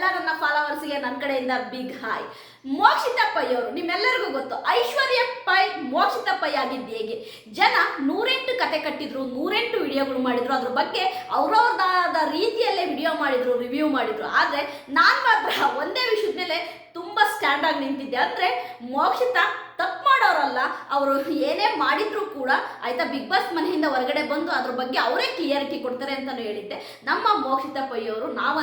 ಎಲ್ಲ ನನ್ನ ಫಾಲೋವರ್ಸ್ಗೆ ನನ್ನ ಕಡೆಯಿಂದ ಬಿಗ್ ಹಾಯ್ ಮೋಕ್ಷಿತ ನಿಮ್ಮೆಲ್ಲರಿಗೂ ಗೊತ್ತು. ಐಶ್ವರ್ಯ ಪೈ ಮೋಕ್ಷಿತ ಆಗಿದ್ದು ಹೇಗೆ? ಜನ ನೂರೆಂಟು ಕತೆ ಕಟ್ಟಿದ್ರು, ನೂರೆಂಟು ವಿಡಿಯೋಗಳು ಮಾಡಿದ್ರು. ಅದ್ರ ಬಗ್ಗೆ ಅವ್ರವ್ರದಾದ ರೀತಿಯಲ್ಲೇ ವಿಡಿಯೋ ಮಾಡಿದ್ರು ರಿವ್ಯೂ ಮಾಡಿದ್ರು. ಆದರೆ ನಾನು ಮಾತ್ರ ಒಂದೇ ವಿಷಯದ ಮೇಲೆ ತುಂಬ ಸ್ಟ್ಯಾಂಡ್ ಆಗಿ ನಿಂತಿದ್ದೆ. ಅಂದರೆ ಮೋಕ್ಷಿತಾ ಮಾಡೋರಲ್ಲ ಅವರು ಏನೇ ಮಾಡಿದ್ರು ಕೂಡ ಆಯ್ತಾ ಬಿಗ್ ಬಾಸ್ ಮನೆಯಿಂದ ಹೊರಗಡೆ ಬಂದು ಅದ್ರ ಬಗ್ಗೆ ಅವರೇ ಕ್ಲಿಯರಿಟಿ ಕೊಡ್ತಾರೆ ಅಂತಲೂ ಹೇಳಿದ್ದೆ. ನಮ್ಮ ಮೋಕ್ಷಿತ ಪೈ ಅವರು ನಾವು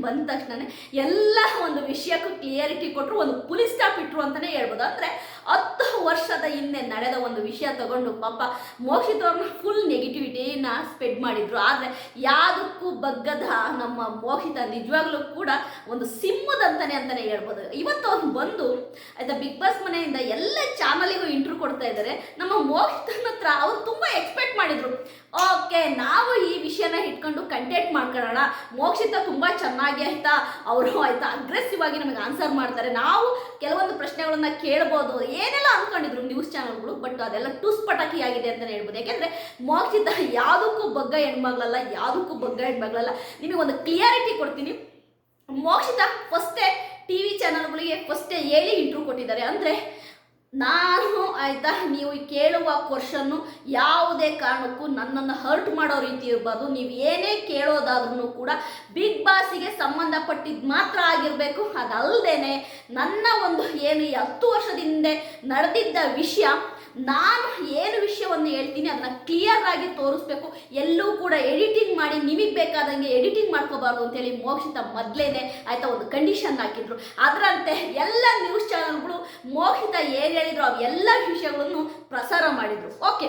ಬಂದ ತಕ್ಷಣ ಎಲ್ಲ ಒಂದು ವಿಷಯಕ್ಕೂ ಕ್ಲಿಯರಿಟಿ ಕೊಟ್ಟರು ಒಂದು ಪುಲಿಸ್ ಸ್ಟಾಪ್ ಇಟ್ರು ಅಂತಲೇ ಹೇಳ್ಬೋದು. ಅಂದರೆ ಹತ್ತು ವರ್ಷದ ಹಿಂದೆ ನಡೆದ ಒಂದು ವಿಷಯ ತಗೊಂಡು ಪಾಪ ಮೋಕ್ಷಿತ್ ಅವ್ರನ್ನ ಫುಲ್ ನೆಗೆಟಿವಿಟಿನ ಸ್ಪ್ರೆಡ್ ಮಾಡಿದ್ರು. ಆದರೆ ಯಾವುದಕ್ಕೂ ಬಗ್ಗದ ನಮ್ಮ ಮೋಕ್ಷಿತ ನಿಜವಾಗ್ಲೂ ಕೂಡ ಒಂದು ಸಿಂಹದಂತಾನೆ ಅಂತಾನೆ ಹೇಳ್ಬೋದು. ಇವತ್ತು ಅವ್ನು ಬಂದು ಆಯ್ತಾ ಬಿಗ್ ಬಾಸ್ ಮನೆಯಿಂದ ಎಲ್ಲ ಚಾನಲಿಗೂ ಇಂಟ್ರ್ಯೂ ಕೊಡ್ತಾ ಇದ್ದಾರೆ. ನಮ್ಮ ಮೋಕ್ಷಿತನ ಹತ್ರ ಅವ್ರು ತುಂಬ ಎಕ್ಸ್ಪೆಕ್ಟ್ ಮಾಡಿದ್ರು. ಓಕೆ, ನಾವು ಈ ವಿಷಯನ ಇಟ್ಕೊಂಡು ಕಂಟೆಂಟ್ ಮಾಡ್ಕೊಳ್ಳೋಣ. ಮೋಕ್ಷಿತ ತುಂಬ ಚೆನ್ನಾಗಿ ಆಯ್ತಾ? ಅವರು ಆಯ್ತಾ? ಅಗ್ರೆಸಿವ್ ಆಗಿ ನಮಗೆ ಆನ್ಸರ್ ಮಾಡ್ತಾರೆ. ನಾವು ಕೆಲವೊಂದು ಪ್ರಶ್ನೆಗಳನ್ನ ಕೇಳ್ಬೋದು. ಏನೆಲ್ಲ ಅನ್ಕೊಂಡಿದ್ರು ನ್ಯೂಸ್ ಚಾನಲ್ಗಳು ಬಟ್ ಅದೆಲ್ಲ ಟುಸ್ ಪಟಾಕಿ ಆಗಿದೆ ಅಂತಲೇ ಹೇಳ್ಬೋದು. ಯಾಕೆಂದ್ರೆ ಮೋಕ್ಷಿತ ಯಾವುದಕ್ಕೂ ಬಗ್ಗ ಹೆಣ್ಮಗಳಲ್ಲ, ಯಾವುದಕ್ಕೂ ಬಗ್ಗ ಹೆಣ್ಮಗಳಲ್ಲ. ಒಂದು ಕ್ಲಿಯಾರಿಟಿ ಕೊಡ್ತೀನಿ. ಮೋಕ್ಷಿತ ಫಸ್ಟೇ ಟಿ ವಿ ಚಾನಲ್ಗಳಿಗೆ ಫಸ್ಟೇ ಹೇಳಿ ಇಂಟ್ರೂ ಕೊಟ್ಟಿದ್ದಾರೆ. ಅಂದರೆ ನಾನು ಆಯ್ತಾ? ನೀವು ಕೇಳುವ ಕ್ವಶನ್ನು ಯಾವುದೇ ಕಾರಣಕ್ಕೂ ನನ್ನನ್ನು ಹರ್ಟ್ ಮಾಡೋ ರೀತಿ ಇರಬಾರ್ದು. ನೀವು ಏನೇ ಕೇಳೋದಾದ್ರೂ ಕೂಡ ಬಿಗ್ ಬಾಸಿಗೆ ಸಂಬಂಧಪಟ್ಟಿದ್ದು ಮಾತ್ರ ಆಗಿರಬೇಕು. ಅದಲ್ಲದೇನೆ ನನ್ನ ಒಂದು ಏನು ಹತ್ತು ವರ್ಷದಿಂದ ನಡೆದಿದ್ದ ವಿಷಯ ನಾನು ಏನು ವಿಷಯವನ್ನು ಹೇಳ್ತೀನಿ ಅದನ್ನ ಕ್ಲಿಯರ್ ಆಗಿ ತೋರಿಸ್ಬೇಕು. ಎಲ್ಲೂ ಕೂಡ ಎಡಿಟಿಂಗ್ ಮಾಡಿ ನಿಮಗೆ ಬೇಕಾದಂಗೆ ಎಡಿಟಿಂಗ್ ಮಾಡ್ಕೋಬಾರ್ದು ಅಂತೇಳಿ ಮೋಕ್ಷಿತ ಮೊದಲೇನೆ ಆಯ್ತಾ ಒಂದು ಕಂಡೀಷನ್ ಹಾಕಿದ್ರು. ಅದರಂತೆ ಎಲ್ಲ ನ್ಯೂಸ್ ಚಾನಲ್ಗಳು ಮೋಕ್ಷಿತ ಏನು ಹೇಳಿದ್ರು ಅವೆಲ್ಲ ವಿಷಯಗಳನ್ನು ಪ್ರಸಾರ ಮಾಡಿದ್ರು. ಓಕೆ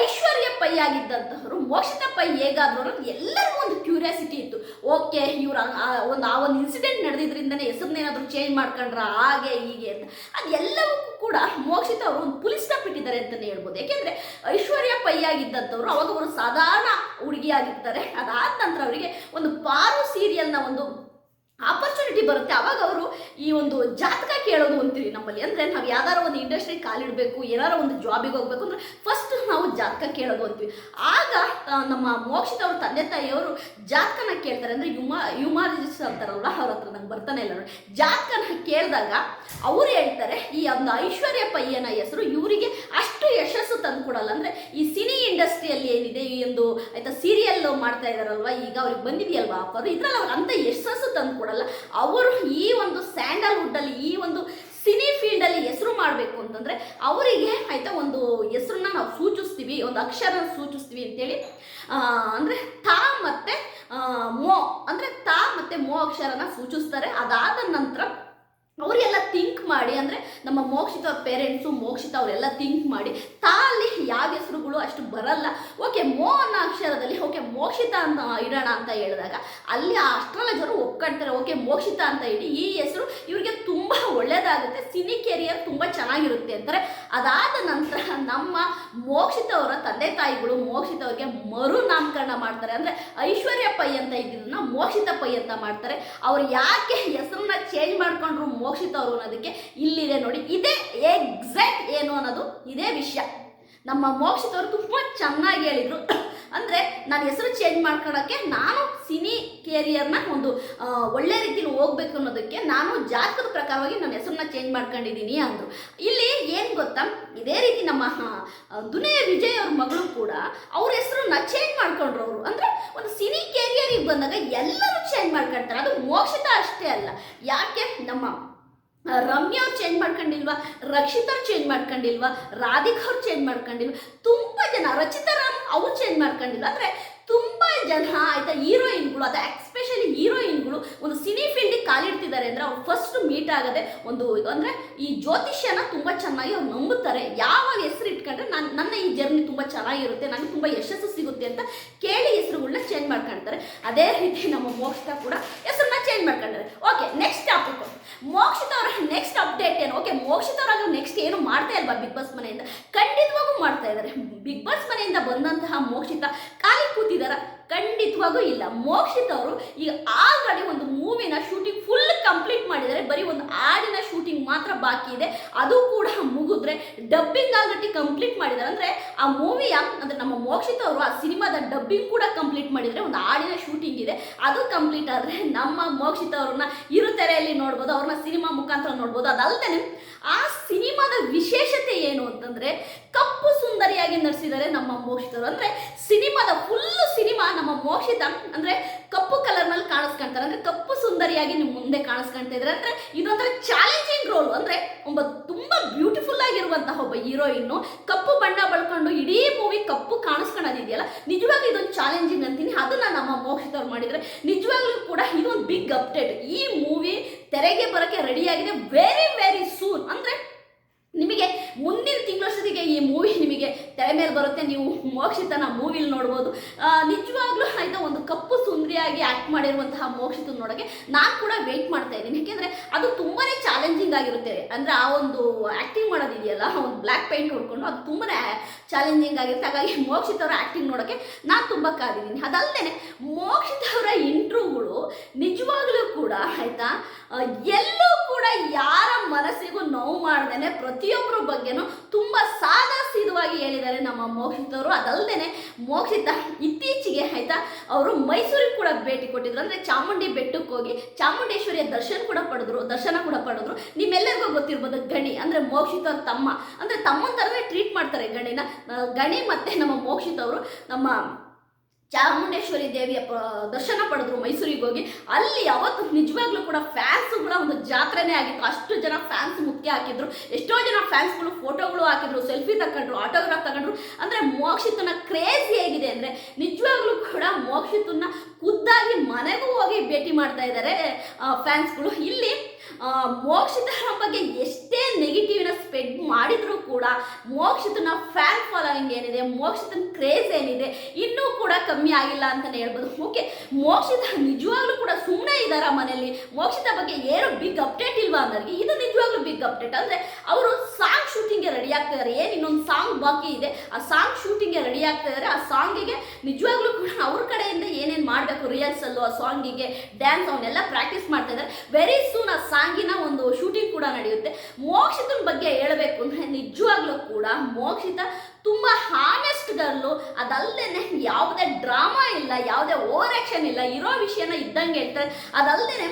ಐಶ್ವರ್ಯ ಪೈ ಆಗಿದ್ದಂತಹವರು ಮೋಕ್ಷಿತ ಪೈ ಹೇಗಾದ್ರು ಅನ್ನೋದು ಎಲ್ಲರಿಗೂ ಒಂದು ಕ್ಯೂರಿಯಾಸಿಟಿ ಇತ್ತು. ಓಕೆ ಇವ್ರ ಒಂದು, ಆ ಒಂದು ಇನ್ಸಿಡೆಂಟ್ ನಡೆದಿದ್ರಿಂದನೇ ಹೆಸರನ್ನೇನಾದರೂ ಚೇಂಜ್ ಮಾಡ್ಕೊಂಡ್ರ, ಹಾಗೆ ಹೀಗೆ ಅಂತ. ಅದೆಲ್ಲವಕ್ಕೂ ಕೂಡ ಮೋಕ್ಷಿತ ಅವರು ಒಂದು ಪುಲಿಸ್ ಸ್ಟಾಪ್ ಇಟ್ಟಿದ್ದಾರೆ ಅಂತಲೇ ಹೇಳ್ಬೋದು. ಯಾಕೆಂದ್ರೆ ಐಶ್ವರ್ಯ ಪೈ ಆಗಿದ್ದಂಥವ್ರು ಅವಾಗ ಅವರು ಸಾಧಾರಣ ಹುಡುಗಿಯಾಗಿರ್ತಾರೆ. ಅದಾದ ನಂತರ ಅವರಿಗೆ ಒಂದು ಪಾರು ಸೀರಿಯಲ್ನ ಒಂದು ಆಪರ್ಚುನಿಟಿ ಬರುತ್ತೆ. ಅವಾಗ ಅವರು ಈ ಒಂದು ಜಾತಕ ಕೇಳೋದು ಅಂತೀವಿ ನಮ್ಮಲ್ಲಿ. ಅಂದರೆ ನಾವು ಯಾವ್ದಾರ ಒಂದು ಇಂಡಸ್ಟ್ರಿ ಕಾಲಿಡಬೇಕು, ಏನಾರ ಒಂದು ಜಾಬಿಗೆ ಹೋಗ್ಬೇಕು ಅಂದ್ರೆ ಫಸ್ಟ್ ನಾವು ಜಾತಕ ಕೇಳೋದು ಅಂತೀವಿ. ಆಗ ನಮ್ಮ ಮೋಕ್ಷಿತ ಅವ್ರ ತಂದೆ ತಾಯಿಯವರು ಜಾತಕನ ಕೇಳ್ತಾರೆ. ಅಂದರೆ ಯುಮಾ, ಯುಮಾಲಜಿಸ್ಟ್ ಅಂತಾರಲ್ಲ, ಅವ್ರ ಹತ್ರ ನಂಗೆ ಬರ್ತಾನೆ ಇಲ್ಲ ನೋಡಿ. ಜಾತಕನ ಕೇಳಿದಾಗ ಅವರು ಹೇಳ್ತಾರೆ, ಈ ಒಂದು ಐಶ್ವರ್ಯ ಪಯ್ಯನ ಹೆಸರು ಇವರಿಗೆ ಅಷ್ಟು ಯಶಸ್ಸು ತಂದುಕೊಡಲ್ಲ. ಅಂದರೆ ಈ ಸಿನಿ ಇಂಡಸ್ಟ್ರಿಯಲ್ಲಿ ಏನಿದೆ, ಈ ಒಂದು ಆಯ್ತಾ ಸೀರಿಯಲ್ ಮಾಡ್ತಾ ಇದ್ದಾರಲ್ವ ಈಗ ಅವ್ರಿಗೆ ಬಂದಿದೆಯಲ್ವಾ ಅಪ್ಪ ಇದ್ರಲ್ಲಿ ಅವ್ರಿಗೆ ಅಂತ ಯಶಸ್ಸು ತಂದು ಕೊಡಲ್ಲ ಅವರು ಈ ಒಂದು ಸ್ಯಾಂಡಲ್ವುಡ್ಡಲ್ಲಿ ಈ ಒಂದು ಸಿನಿ ಫೀಲ್ಡ್ ಅಲ್ಲಿ ಹೆಸರು ಮಾಡಬೇಕು ಅಂತಂದ್ರೆ ಅವರಿಗೆ ಆಯಿತಾ ಒಂದು ಹೆಸರನ್ನ ನಾವು ಸೂಚಿಸ್ತೀವಿ, ಒಂದು ಅಕ್ಷರ ಸೂಚಿಸ್ತೀವಿ ಅಂತೇಳಿ. ಅಂದರೆ ತಾ ಮತ್ತೆ ಮೋ, ಅಂದ್ರೆ ತಾ ಮತ್ತೆ ಮೋ ಅಕ್ಷರನ ಸೂಚಿಸ್ತಾರೆ. ಅದಾದ ನಂತರ ಅವರೆಲ್ಲ ಥಿಂಕ್ ಮಾಡಿ, ಅಂದರೆ ನಮ್ಮ ಮೋಕ್ಷಿತ ಪೇರೆಂಟ್ಸು ಮೋಕ್ಷಿತ ಅವರೆಲ್ಲ ಥಿಂಕ್ ಮಾಡಿ, ತಾ ಅಲ್ಲಿ ಯಾವ ಹೆಸರುಗಳು ಅಷ್ಟು ಬರಲ್ಲ. ಓಕೆ ಮೋ ಅನ್ನೋ ಅಕ್ಷರದಲ್ಲಿ ಓಕೆ, ಮೋಕ್ಷಿತ ಅಂತ ಇಡೋಣ ಅಂತ ಹೇಳಿದಾಗ, ಅಲ್ಲಿ ಆ ಅಸ್ಟ್ರಾಲಜರು ಒಪ್ಕೊಂತಾರೆ, ಓಕೆ, ಮೋಕ್ಷಿತ ಅಂತ ಇಡಿ, ಈ ಹೆಸರು ಇವರಿಗೆ ತುಂಬ ಒಳ್ಳೆಯದಾಗುತ್ತೆ ಸಿನಿ ಕೆರಿಯರ್ ತುಂಬ ಚೆನ್ನಾಗಿರುತ್ತೆ ಅಂತಾರೆ. ಅದಾದ ನಂತರ ನಮ್ಮ ಮೋಕ್ಷಿತ ಅವರ ತಂದೆ ತಾಯಿಗಳು ಮೋಕ್ಷಿತ ಅವ್ರಿಗೆ ಮರು ನಾಮಕರಣ ಮಾಡ್ತಾರೆ. ಅಂದರೆ ಐಶ್ವರ್ಯ ಪೈ ಅಂತ ಇದ್ದಿದ್ದನ್ನ ಮೋಕ್ಷಿತ ಪೈ ಅಂತ ಮಾಡ್ತಾರೆ. ಅವ್ರು ಯಾಕೆ ಹೆಸರನ್ನ ಚೇಂಜ್ ಮಾಡ್ಕೊಂಡ್ರು ಮೋಕ್ಷಿತ ಅವರು ಅನ್ನೋದಕ್ಕೆ ಇಲ್ಲಿದೆ ನೋಡಿ. ಇದೇ ಎಕ್ಸಾಕ್ಟ್ ಏನು ಅನ್ನೋದು, ಇದೇ ವಿಷಯ. ನಮ್ಮ ಮೋಕ್ಷಿತವರು ತುಂಬ ಚೆನ್ನಾಗಿ ಹೇಳಿದರು. ಅಂದರೆ ನಾನು ಹೆಸರು ಚೇಂಜ್ ಮಾಡ್ಕೊಳ್ಳೋಕ್ಕೆ ನಾನು ಸಿನಿ ಕೇರಿಯರ್ನ ಒಂದು ಒಳ್ಳೆ ರೀತಿಯಲ್ಲಿ ಹೋಗ್ಬೇಕು ಅನ್ನೋದಕ್ಕೆ ನಾನು ಜಾತಕದ ಪ್ರಕಾರವಾಗಿ ನನ್ನ ಹೆಸರನ್ನ ಚೇಂಜ್ ಮಾಡ್ಕೊಂಡಿದ್ದೀನಿ ಅಂದರು. ಇಲ್ಲಿ ಏನು ಗೊತ್ತಾ? ಇದೇ ರೀತಿ ನಮ್ಮ ದುನಿಯ ವಿಜಯ್ ಅವ್ರ ಮಗಳು ಕೂಡ ಅವ್ರ ಹೆಸರನ್ನ ಚೇಂಜ್ ಮಾಡ್ಕೊಂಡ್ರು ಅವರು. ಅಂದರೆ ಒಂದು ಸಿನಿ ಕೇರಿಯರಿಗೆ ಬಂದಾಗ ಎಲ್ಲರೂ ಚೇಂಜ್ ಮಾಡ್ಕೊಳ್ತಾರೆ ಅದು ಮೋಕ್ಷಿತ ಅಷ್ಟೇ ಅಲ್ಲ. ಯಾಕೆ? ನಮ್ಮ ರಮ್ಯಾ ಅವ್ರು ಚೇಂಜ್ ಮಾಡ್ಕೊಂಡಿಲ್ವಾ? ರಕ್ಷಿತ್ ಅವ್ರು ಚೇಂಜ್ ಮಾಡ್ಕೊಂಡಿಲ್ವಾ? ರಾಧಿಕಾ ಅವ್ರು ಚೇಂಜ್ ಮಾಡ್ಕೊಂಡಿಲ್ವಾ? ತುಂಬ ಜನ, ರಚಿತಾ ಅವ್ರು ಚೇಂಜ್ ಮಾಡ್ಕೊಂಡಿಲ್ಲ. ಅಂದರೆ ತುಂಬ ಜನ ಆಯ್ತಾ ಹೀರೋಯಿನ್ಗಳು ಅದು ಎಕ್ಸ್ಪೆಷಲಿ ಹೀರೋಯಿನ್ಗಳು ಒಂದು ಸಿನಿ ಫೀಲ್ಡಿಗೆ ಕಾಲಿಡ್ತಿದ್ದಾರೆ ಅಂದರೆ ಅವ್ರು ಫಸ್ಟ್ ಮೀಟ್ ಆಗದೆ ಒಂದು ಅಂದರೆ ಈ ಜ್ಯೋತಿಷ್ಯನ ತುಂಬ ಚೆನ್ನಾಗಿ ಅವ್ರು ನಂಬುತ್ತಾರೆ. ಯಾವಾಗ ಹೆಸರು ಇಟ್ಕೊಂಡ್ರೆ ನಾನು, ನನ್ನ ಈ ಜರ್ನಿ ತುಂಬ ಚೆನ್ನಾಗಿರುತ್ತೆ ನನಗೆ ತುಂಬ ಯಶಸ್ಸು ಸಿಗುತ್ತೆ ಅಂತ ಕೇಳಿ ಹೆಸರುಗಳನ್ನ ಚೇಂಜ್ ಮಾಡ್ಕೊಳ್ತಾರೆ ಅದೇ ರೀತಿ ನಮ್ಮ ಮೋಕ್ಷಿತ ಕೂಡ ಹೆಸರನ್ನ ಚೇಂಜ್ ಮಾಡ್ಕೊಂಡ್ರೆ. ಓಕೆ ನೆಕ್ಸ್ಟ್ ಟಾಪಿಕ್ ಮೋಕ್ಷಿತ ಅವರ ನೆಕ್ಸ್ಟ್ ಅಪ್ಡೇಟ್ ಏನು? ಓಕೆ ಮೋಕ್ಷಿತ ನೆಕ್ಸ್ಟ್ ಏನು ಮಾಡ್ತಾ ಇಲ್ವಾ ಬಿಗ್ ಬಾಸ್ ಮನೆಯಿಂದ? ಖಂಡಿತವಾಗೂ ಮಾಡ್ತಾ ಇದ್ದಾರೆ ಬಿಗ್ ಬಾಸ್ ಮನೆಯಿಂದ ಬಂದಂತಹ ಮೋಕ್ಷಿತ ಖಾಲಿ ಕೂತಿದಾರ? ಖಂಡಿತವಾಗೂ ಇಲ್ಲ. ಮೋಕ್ಷಿತ್ ಅವರು ಈಗ ಆಲ್ರೆಡಿ ಒಂದು ಮೂವಿನ ಶೂಟಿಂಗ್ ಫುಲ್ ಕಂಪ್ಲೀಟ್ ಮಾಡಿದರೆ ಬರೀ ಒಂದು ಹಾಡಿನ ಶೂಟಿಂಗ್ ಮಾತ್ರ ಬಾಕಿ ಇದೆ. ಅದು ಕೂಡ ಮುಗಿದ್ರೆ ಡಬ್ಬಿಂಗ್ ಆಲ್ರೆಡಿ ಕಂಪ್ಲೀಟ್ ಮಾಡಿದ್ದಾರೆ. ಅಂದ್ರೆ ಆ ಮೂವಿಯ ಅಂದ್ರೆ ನಮ್ಮ ಮೋಕ್ಷಿತ್ ಅವರು ಆ ಸಿನಿಮಾದ ಡಬ್ಬಿಂಗ್ ಕೂಡ ಕಂಪ್ಲೀಟ್ ಮಾಡಿದರೆ ಒಂದು ಹಾಡಿನ ಶೂಟಿಂಗ್ ಇದೆ. ಅದು ಕಂಪ್ಲೀಟ್ ಆದರೆ ನಮ್ಮ ಮೋಕ್ಷಿತ ಅವ್ರನ್ನ ಇರು ತೆರೆಯಲ್ಲಿ ನೋಡ್ಬೋದು. ಅವ್ರನ್ನ ಸಿನಿಮಾ ಮುಖಾಂತರ ನೋಡ್ಬೋದು. ಅದಲ್ಲದೆ ಆ ಸಿನಿಮಾದ ವಿಶೇಷತೆ ಏನು ಅಂತಂದ್ರೆ ಕಪ್ಪು ಸುಂದರಿಯಾಗಿ ನಟಿಸಿದ್ದಾರೆ ನಮ್ಮ ಮೋಕ್ಷಿತರು ಅಂದ್ರೆ ಸಿನಿಮಾದ ಫುಲ್ ಸಿನಿಮಾ ನಮ್ಮ ಮೋಕ್ಷಿತ, ಅಂದ್ರೆ ಕಪ್ಪು ಕಲರ್ನಲ್ಲಿ ಕಾಣಿಸ್ಕೊಂತಾರೆ. ಅಂದ್ರೆ ಕಪ್ಪು ಸುಂದರಿಯಾಗಿ ನಿಮ್ ಮುಂದೆ ಕಾಣಿಸ್ಕೊಂತ ಇದ್ರೆ ಅಂದ್ರೆ ಇದೊಂಥರ ಚಾಲೆಂಜಿಂಗ್ ರೋಲ್ ಅಂದ್ರೆ ಒಬ್ಬ ತುಂಬಾ ಬ್ಯೂಟಿಫುಲ್ ಆಗಿರುವಂತಹ ಒಬ್ಬ ಹೀರೋಯಿನ್ ಕಪ್ಪು ಬಣ್ಣ ಬಳ್ಕೊಂಡು ಇಡೀ ಮೂವಿ ಕಪ್ಪು ಕಾಣಿಸ್ಕೊಳ್ಳೋದಿದೆಯಲ್ಲ ನಿಜವಾಗ್ಲೂ ಇದೊಂದು ಚಾಲೆಂಜಿಂಗ್ ಅಂತೀನಿ. ಅದನ್ನ ನಮ್ಮ ಮೋಕ್ಷಿತ್ ಅವ್ರು ಮಾಡಿದ್ರೆ ನಿಜವಾಗ್ಲೂ ಕೂಡ ಇದೊಂದು ಬಿಗ್ ಅಪ್ಡೇಟ್ ಈ ಮೂವಿ ತೆರೆಗೆ ಬರೋಕ್ಕೆ ರೆಡಿಯಾಗಿದೆ ವೆರಿ ವೆರಿ ಸೂನ್ ಅಂದರೆ ನಿಮಗೆ ಮುಂದಿನ ತಿಂಗಳಷ್ಟೊತ್ತಿಗೆ ಈ ಮೂವಿ ನಿಮಗೆ ತೆರೆ ಮೇಲೆ ಬರುತ್ತೆ. ನೀವು ಮೋಕ್ಷಿತನ ಮೂವಿಲಿ ನೋಡ್ಬೋದು. ನಿಜವಾಗ್ಲೂ ಆಯಿತಾ? ಒಂದು ಕಪ್ಪು ಸುಂದರಿಯಾಗಿ ಆ್ಯಕ್ಟ್ ಮಾಡಿರುವಂತಹ ಮೋಕ್ಷಿತ ನೋಡೋಕ್ಕೆ ನಾನು ಕೂಡ ವೆಯ್ಟ್ ಮಾಡ್ತಾ ಇದ್ದೀನಿ. ಯಾಕೆಂದರೆ ಅದು ತುಂಬಾ ಚಾಲೆಂಜಿಂಗ್ ಆಗಿರುತ್ತೆ. ಅಂದರೆ ಆ ಒಂದು ಆ್ಯಕ್ಟಿಂಗ್ ಮಾಡೋದಿದೆಯಲ್ಲ? ಒಂದು ಬ್ಲ್ಯಾಕ್ ಪೇಂಟ್ ಹೊಡ್ಕೊಂಡು ಅದು ತುಂಬಾ ಚಾಲೆಂಜಿಂಗ್ ಆಗಿರುತ್ತೆ. ಹಾಗಾಗಿ ಮೋಕ್ಷಿತ್ ಅವರ ಆ್ಯಕ್ಟಿಂಗ್ ನೋಡೋಕ್ಕೆ ನಾನು ತುಂಬ ಕಾದಿದ್ದೀನಿ. ಅದಲ್ಲದೆ ಮೋಕ್ಷಿತ್ ಅವರ ಇಂಟ್ರೂಗಳು ನಿಜವಾಗ್ಲೂ ಕೂಡ ಆಯಿತಾ? ಎಲ್ಲೂ ಕೂಡ ಯಾರ ಮನಸ್ಸಿಗೂ ನೋವು ಮಾಡ್ದೇನೆ ಪ್ರತಿಯೊಬ್ಬರ ಬಗ್ಗೆನೂ ತುಂಬ ಸಾದಾ ಹೇಳಿದ್ದಾರೆ ನಮ್ಮ ಮೋಕ್ಷಿತವರು ಅದಲ್ಲದೆ ಮೋಕ್ಷಿತ ಇತ್ತೀಚೆಗೆ ಆಯ್ತಾ, ಅವರು ಮೈಸೂರಿಗೆ ಕೂಡ ಭೇಟಿ ಕೊಟ್ಟಿದ್ರು. ಅಂದ್ರೆ ಚಾಮುಂಡಿ ಬೆಟ್ಟಕ್ಕೆ ಹೋಗಿ ಚಾಮುಂಡೇಶ್ವರಿಯ ದರ್ಶನ ಕೂಡ ಪಡೆದ್ರು, ದರ್ಶನ ಕೂಡ ಪಡೆದ್ರು. ನಿಮ್ಮೆಲ್ಲರಿಗೂ ಗೊತ್ತಿರ್ಬೋದು ಗಣಿ, ಅಂದ್ರೆ ಮೋಕ್ಷಿತ ತಮ್ಮ. ಅಂದ್ರೆ ತಮ್ಮನ ಥರನೇ ಟ್ರೀಟ್ ಮಾಡ್ತಾರೆ ಗಣಿನ. ಗಣಿ ಮತ್ತೆ ನಮ್ಮ ಮೋಕ್ಷಿತ ಅವರು ನಮ್ಮ ಚಾಮುಂಡೇಶ್ವರಿ ದೇವಿಯ ದರ್ಶನ ಪಡೆದ್ರು ಮೈಸೂರಿಗೆ ಹೋಗಿ. ಅಲ್ಲಿ ಅವತ್ತು ನಿಜವಾಗ್ಲೂ ಕೂಡ ಫ್ಯಾನ್ಸ್ಗಳ ಒಂದು ಜಾತ್ರೆನೇ ಆಗಿತ್ತು. ಅಷ್ಟು ಜನ ಫ್ಯಾನ್ಸ್ ಮುಖ್ಯ ಹಾಕಿದ್ರು. ಎಷ್ಟೋ ಜನ ಫ್ಯಾನ್ಸ್ಗಳು ಫೋಟೋಗಳು ಹಾಕಿದ್ರು ಸೆಲ್ಫಿ ತಗೊಂಡ್ರು ಆಟೋಗ್ರಾಫ್ ತಗೊಂಡ್ರು. ಅಂದ್ರೆ ಮೋಕ್ಷಿತನ ಕ್ರೇಜಿ ಹೇಗಿದೆ ಅಂದ್ರೆ ನಿಜವಾಗ್ಲೂ ಕೂಡ ಮೋಕ್ಷಿತನ ಖುದ್ದಾಗಿ ಹೋಗಿ ಭೇಟಿ ಮಾಡ್ತಾ ಇದ್ದಾರೆ ಫ್ಯಾನ್ಸ್ಗಳು ಇಲ್ಲಿ ಮೋಕ್ಷಿತರ ಬಗ್ಗೆ ಎಷ್ಟೇ ನೆಗೆಟಿವ್ನ ಸ್ಪ್ರೆಡ್ ಮಾಡಿದ್ರು ಕೂಡ ಮೋಕ್ಷಿತನ ಫ್ಯಾನ್ ಫಾಲೋವಿಂಗ್ ಏನಿದೆ, ಮೋಕ್ಷಿತನ ಕ್ರೇಜ್ ಏನಿದೆ, ಇನ್ನೂ ಕೂಡ ಕಮ್ಮಿ ಆಗಿಲ್ಲ ಅಂತಲೇ ಹೇಳ್ಬೋದು. ಓಕೆ ಮೋಕ್ಷಿತ ನಿಜವಾಗ್ಲೂ ಕೂಡ ಸುಮ್ಮನೆ ಇದ್ದಾರ ಮನೆಯಲ್ಲಿ? ಮೋಕ್ಷಿತ ಬಗ್ಗೆ ಏನೋ ಬಿಗ್ ಅಪ್ಡೇಟ್ ಇಲ್ವಾ ಅನ್ನೋರಿಗೆ ಇದು ನಿಜವಾಗ್ಲೂ ಬಿಗ್ ಅಪ್ಡೇಟ್ ಅಂದ್ರೆ, ಅವರು ರೆಡಿ ಏನು ಇನ್ನೊಂದು ಸಾಂಗ್ ಬಾಕಿ ಇದೆ. ಆ ಸಾಂಗ್ ಶೂಟಿಂಗ್ಗೆ ರೆಡಿ ಆಗ್ತಾ ಇದ್ದಾರೆ ಆ ಸಾಂಗಿಗೆ ನಿಜವಾಗ್ಲೂ ಕೂಡ ಅವ್ರ ಕಡೆಯಿಂದ ಏನೇನು ಮಾಡಬೇಕು ರಿಯಲ್ಸಲ್ಲು ಆ ಸಾಂಗಿಗೆ ಡ್ಯಾನ್ಸ್ ಅವನ್ನೆಲ್ಲ ಪ್ರಾಕ್ಟೀಸ್ ಮಾಡ್ತಾ ಇದ್ದಾರೆ ವೆರಿ ಸೂನ್ ಆ ಸಾಂಗಿನ ಒಂದು ಶೂಟಿಂಗ್ ಕೂಡ ನಡೆಯುತ್ತೆ. ಮೋಕ್ಷಿತನ ಬಗ್ಗೆ ಹೇಳಬೇಕು ಅಂದ್ರೆ ನಿಜವಾಗ್ಲೂ ಕೂಡ ಮೋಕ್ಷಿತ ತುಂಬ ಹಾನೆಸ್ಟ್ ಗರ್ಲು ಅದಲ್ಲದೆ ಯಾವುದೇ ಡ್ರಾಮಾ ಇಲ್ಲ, ಯಾವುದೇ ಓವರ್ ಆಕ್ಷನ್ ಇಲ್ಲ, ಇರೋ ವಿಷಯನ ಇದ್ದಂಗೆ ಹೇಳ್ತಾರೆ. ಅದಲ್ಲದೆ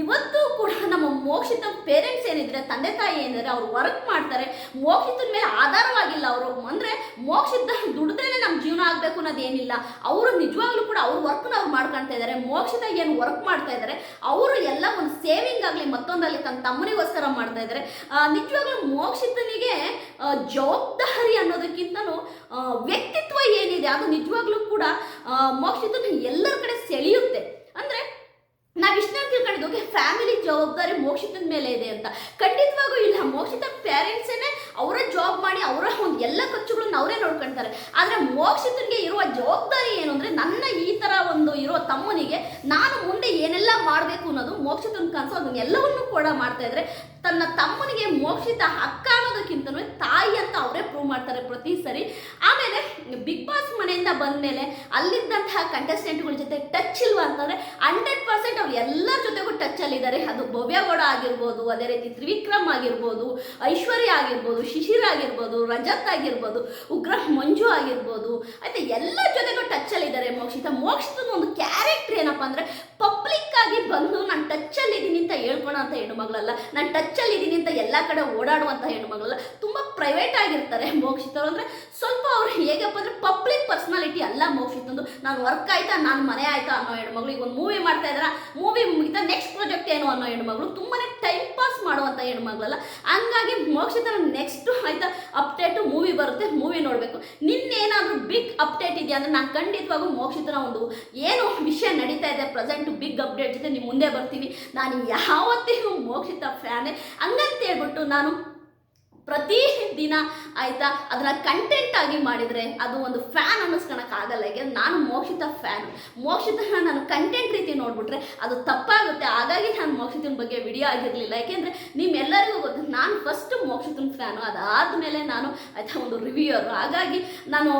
ಇವತ್ತು ಕೂಡ ನಮ್ಮ ಮೋಕ್ಷಿತ ಪೇರೆಂಟ್ಸ್ ಏನಿದ್ರೆ, ತಂದೆ ತಾಯಿ ಏನಿದ್ರೆ ಅವ್ರು ವರ್ಕ್ ಮಾಡ್ತಾರೆ, ಮೋಕ್ಷಿತನ ಮೇಲೆ ಆಧಾರವಾಗಿಲ್ಲ ಅವರು. ಅಂದ್ರೆ ಮೋಕ್ಷಿತ ದುಡಿದ್ರೇನೆ ನಮ್ಮ ಜೀವನ ಆಗಬೇಕು ಅನ್ನೋದು ಏನಿಲ್ಲ ಅವರು ನಿಜವಾಗ್ಲೂ ಕೂಡ ಅವ್ರ ವರ್ಕ್ನ ಅವ್ರು ಮಾಡ್ಕೊಳ್ತಾ ಇದ್ದಾರೆ ಮೋಕ್ಷಿತ ಏನು ವರ್ಕ್ ಮಾಡ್ತಾ ಇದ್ದಾರೆ ಅವರು ಎಲ್ಲ ಒಂದು ಸೇವಿಂಗ್ ಆಗಲಿ ಮತ್ತೊಂದಲ್ಲಿ ತನ್ನ ತಮ್ಮನಿಗೋಸ್ಕರ ಮಾಡ್ತಾ ಇದ್ದಾರೆ ನಿಜವಾಗ್ಲೂ ಮೋಕ್ಷಿತನಿಗೆ ಜವಾಬ್ದಾರಿ ಅನ್ನೋದಕ್ಕಿಂತನೂ ವ್ಯಕ್ತಿತ್ವ ಏನಿದೆ, ಅದು ನಿಜವಾಗ್ಲೂ ಕೂಡ ಮೋಕ್ಷಿತನ ಎಲ್ಲರ ಕಡೆ ಸೆಳೆಯುತ್ತೆ. ಅಂದ್ರೆ ನಾವ್ ತಿಳ್ಕೊಂಡಿದ್ದು ಫ್ಯಾಮಿಲಿ ಜವಾಬ್ದಾರಿ ಮೋಕ್ಷಿತನ ಮೇಲೆ ಇದೆ ಅಂತ. ಖಂಡಿತವಾಗೂ ಇಲ್ಲ. ಮೋಕ್ಷಿತ ಪೇರೆಂಟ್ಸೇನೆ ಅವರ ಜಾಬ್ ಮಾಡಿ, ಅವರ ಒಂದು ಎಲ್ಲ ಖರ್ಚುಗಳನ್ನ ಅವರೇ ನೋಡ್ಕೊಳ್ತಾರೆ ಆದರೆ ಮೋಕ್ಷಿತನಿಗೆ ಇರುವ ಜವಾಬ್ದಾರಿ ಏನು ಅಂದರೆ ನನ್ನ ಈ ಥರ ಒಂದು ಇರೋ ತಮ್ಮನಿಗೆ ನಾನು ಮುಂದೆ ಏನೆಲ್ಲ ಮಾಡಬೇಕು ಅನ್ನೋದು ಮೋಕ್ಷಿತನ ಕನಸು. ಅದನ್ನ ಎಲ್ಲವನ್ನೂ ಕೂಡ ಮಾಡ್ತಾ ಇದ್ರೆ ತನ್ನ ತಮ್ಮನಿಗೆ ಮೋಕ್ಷಿತ ಅಕ್ಕ ಅನ್ನೋದಕ್ಕಿಂತಲೂ ತಾಯಿ ಅಂತ ಅವರೇ ಪ್ರೂವ್ ಮಾಡ್ತಾರೆ ಪ್ರತಿ ಸರಿ. ಆಮೇಲೆ ಬಿಗ್ ಬಾಸ್ ಮನೆಯಿಂದ ಬಂದ್ಮೇಲೆ ಅಲ್ಲಿದ್ದಂತಹ ಕಂಟೆಸ್ಟೆಂಟ್ಗಳ ಜೊತೆ ಟಚ್ ಇಲ್ವಾ ಅಂತಂದ್ರೆ ಹಂಡ್ರೆಡ್ ಪರ್ಸೆಂಟ್ ಅವ್ರು ಎಲ್ಲರ ಜೊತೆಗೂ ಟಚ್ ಅಲ್ಲಿದ್ದಾರೆ. ಅದು ಭವ್ಯಗೌಡ ಆಗಿರ್ಬೋದು, ಅದೇ ರೀತಿ ತ್ರಿವಿಕ್ರಮ್ ಆಗಿರ್ಬೋದು, ಐಶ್ವರ್ಯ ಆಗಿರ್ಬೋದು, ಶಿಶಿರ್ ಆಗಿರ್ಬೋದು, ರಜತ್ ಆಗಿರ್ಬೋದು, ಉಗ್ರ ಮಂಜು ಆಗಿರ್ಬೋದು. ಆಯ್ತಾ ಎಲ್ಲ ಜೊತೆಗೂ ಟಚ್ ಅಲ್ಲಿದ್ದಾರೆ ಮೋಕ್ಷಿತ. ಮೋಕ್ಷದ ಒಂದು ಕ್ಯಾರೆಕ್ಟರ್ ಏನಪ್ಪಾ ಅಂದ್ರೆ ಪಬ್ಲಿಕ್ ಆಗಿ ಬಂದು ನಾನು ಟಚ್ಚಲ್ಲಿ ಇದ್ದೀನಿ ಅಂತ ಹೇಳ್ಕೊಳೋ ಅಂತ ಹೆಣ್ಣುಮಗಳಲ್ಲ. ನಾನು ಟಚ್ಚಲ್ಲಿ ಇದ್ದೀನಿ ಅಂತ ಎಲ್ಲ ಕಡೆ ಓಡಾಡುವಂತ ಹೆಣ್ಣುಮಗಳಲ್ಲ. ತುಂಬ ಪ್ರೈವೇಟ್ ಆಗಿರ್ತಾರೆ ಮೋಕ್ಷಿತರು ಅಂದರೆ ಸ್ವಲ್ಪ ಅವರು ಹೇಗಪ್ಪ ಅಂದರೆ ಪಬ್ಲಿಕ್ ಪರ್ಸ್ನಾಲಿಟಿ ಅಲ್ಲ ಮೋಕ್ಷಿತಂದು. ನಾನು ವರ್ಕ್ ಆಯ್ತಾ, ನಾನು ಮನೆ ಆಯ್ತಾ ಅನ್ನೋ ಹೆಣ್ಮಗಳು ಈಗ ಒಂದು ಮೂವಿ ಮಾಡ್ತಾ ಇದ್ದಾರೆ ಮೂವಿ ಮುಗಿತಾ ನೆಕ್ಸ್ಟ್ ಪ್ರಾಜೆಕ್ಟ್ ಏನು ಅನ್ನೋ ಹೆಣ್ಮಗಳು ತುಂಬಾ ಟೈಮ್ ಪಾಸ್ ಮಾಡುವಂತ ಹೆಣ್ಮಗಳಲ್ಲ. ಹಂಗಾಗಿ ಮೋಕ್ಷಿತರ ನೆಕ್ಸ್ಟ್ ಆಯ್ತಾ ಅಪ್ಡೇಟು ಮೂವಿ ಬರುತ್ತೆ ಮೂವಿ ನೋಡಬೇಕು. ನಿನ್ನೇನಾದ್ರೂ ಬಿಗ್ ಅಪ್ಡೇಟ್ ಇದೆಯಾ ಅಂದ್ರೆ ನಾನು ಖಂಡಿತವಾಗೂ ಮೋಕ್ಷಿತನ ಒಂದು ಏನು ವಿಷಯ ನಡೀತಾ ಇದೆ ಪ್ರೆಸೆಂಟ್ ಬಿಗ್ ಅಪ್ಡೇಟ್ ಜೊತೆ ನಿಮ್ಮ ಮುಂದೆ ಬರ್ತೀನಿ. ನಾನು ಯಾವತ್ತಿಗೂ ಮೋಕ್ಷಿತ ಫ್ಯಾನೇ ಹಂಗಂತ ಹೇಳ್ಬಿಟ್ಟು ನಾನು ಪ್ರತಿ ದಿನ ಆಯ್ತಾ? ಅದನ್ನ ಕಂಟೆಂಟ್ ಆಗಿ ಮಾಡಿದ್ರೆ ಅದು ಒಂದು ಫ್ಯಾನ್ ಅನ್ನಿಸ್ಕೊಳಕ್ ಆಗಲ್ಲ. ಯಾಕೆಂದ್ರೆ ನಾನು ಮೋಕ್ಷಿತ ಫ್ಯಾನ್ ಮೋಕ್ಷಿತನ ನಾನು ಕಂಟೆಂಟ್ ರೀತಿ ನೋಡ್ಬಿಟ್ರೆ ಅದು ತಪ್ಪಾಗುತ್ತೆ. ಹಾಗಾಗಿ ನಾನು ಮೋಕ್ಷಿತನ ಬಗ್ಗೆ ವಿಡಿಯೋ ಆಗಿರಲಿಲ್ಲ. ಯಾಕೆಂದ್ರೆ ನಿಮ್ಮೆಲ್ಲರಿಗೂ ಗೊತ್ತು, ನಾನು ಫಸ್ಟ್ ಮೋಕ್ಷಿತನ ಫ್ಯಾನು ಅದಾದ್ಮೇಲೆ ನಾನು ಆಯ್ತಾ ಒಂದು ರಿವ್ಯೂಯರು ಹಾಗಾಗಿ ನಾನು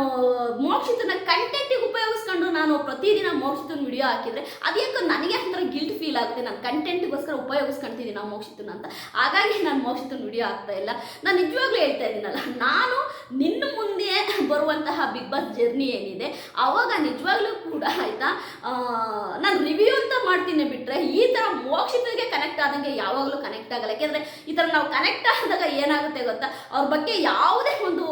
ಮೋಕ್ಷಿತನ ಕಂಟೆಂಟಿಗೆ ಉಪಯೋಗಿಸ್ಕೊಂಡು ನಾನು ಪ್ರತಿದಿನ ಮೋಕ್ಷಿತನ ವಿಡಿಯೋ ಹಾಕಿದ್ರೆ ಅದ್ಯಾಕೋ ನನಗೆ ಒಂಥರ ಗಿಲ್ಟ್ ಫೀಲ್ ಆಗುತ್ತೆ. ನಾನು ಕಂಟೆಂಟ್ಗೋಸ್ಕರ ಉಪಯೋಗಿಸ್ಕೊಂತಿದ್ದೀನಿ ನಾವು ಮೋಕ್ಷಿತನ ಅಂತ. ಹಾಗಾಗಿ ನಾನು ಮೋಕ್ಷಿತನ ವಿಡಿಯೋ ಆಗ್ತಾ ಇಲ್ಲ. ನಾನು ನಿಜವಾಗ್ಲೂ ಹೇಳ್ತಾ ಇದ್ದೀನಲ್ಲ, ನಾನು ನಿನ್ನ ಮುಂದೆ ಬರುವಂತಹ ಬಿಗ್ ಬಾಸ್ ಜರ್ನಿ ಏನಿದೆ, ಅವಾಗ ನಿಜವಾಗ್ಲೂ ಕೂಡ ಆಯ್ತಾ ರಿವ್ಯೂ ಅಂತ ಮಾಡ್ತೀನಿ ಬಿಟ್ರೆ ಈ ಥರ ಮೋಕ್ಷಿತರಿಗೆ ಕನೆಕ್ಟ್ ಆದಂಗೆ ಯಾವಾಗಲೂ ಕನೆಕ್ಟ್ ಆಗಲ್ಲ. ಯಾಕೆಂದರೆ ಈ ಥರ ನಾವು ಕನೆಕ್ಟ್ ಆದಾಗ ಏನಾಗುತ್ತೆ ಗೊತ್ತಾ, ಅವ್ರ ಬಗ್ಗೆ ಯಾವುದೇ ಒಂದು,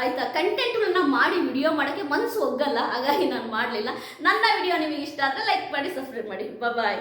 ಆಯ್ತಾ ಕಂಟೆಂಟ್ಗಳನ್ನ ಮಾಡಿ ವಿಡಿಯೋ ಮಾಡೋಕ್ಕೆ ಮನಸ್ಸು ಒಗ್ಗಲ್ಲ. ಹಾಗಾಗಿ ನಾನು ಮಾಡಲಿಲ್ಲ. ನನ್ನ ವಿಡಿಯೋ ನಿಮಗೆ ಇಷ್ಟ ಆದರೆ ಲೈಕ್ ಮಾಡಿ ಸಬ್ಸ್ಕ್ರೈಬ್ ಮಾಡಿ. ಬಾಯ್